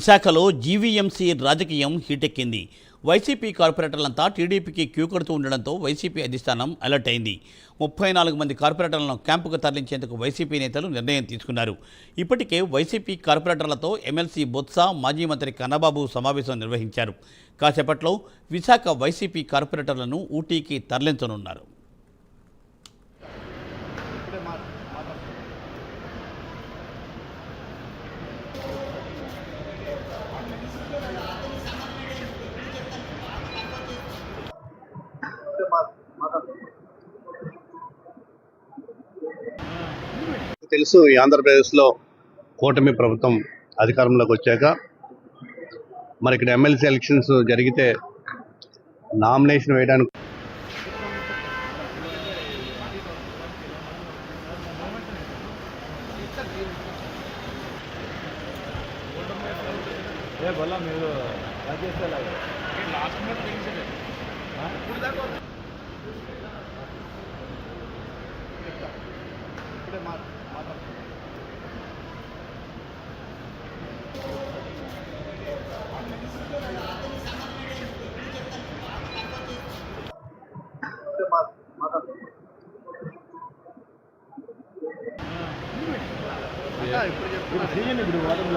విశాఖలో జీవీఎంసీ రాజకీయం హీటెక్కింది. వైసీపీ కార్పొరేటర్లంతా టీడీపీకి క్యూ కడుతూ ఉండడంతో వైసీపీ అధిష్టానం అలర్ట్ అయింది. ముప్పై నాలుగు మంది కార్పొరేటర్లను క్యాంపుకు తరలించేందుకు వైసీపీ నేతలు నిర్ణయం తీసుకున్నారు. ఇప్పటికే వైసీపీ కార్పొరేటర్లతో ఎమ్మెల్సీ బొత్స మాజీ మంత్రి కన్నబాబు సమావేశం నిర్వహించారు. కాసేపట్లో విశాఖ వైసీపీ కార్పొరేటర్లను ఊటీకి తరలించనున్నారు. తెలుసు ఈ ఆంధ్రప్రదేశ్లో కూటమి ప్రభుత్వం అధికారంలోకి వచ్చాక. మరి ఇక్కడ ఎమ్మెల్సీ ఎలక్షన్స్ జరిగితే నామినేషన్ వేయడానికి ఇప్పుడు వాటర్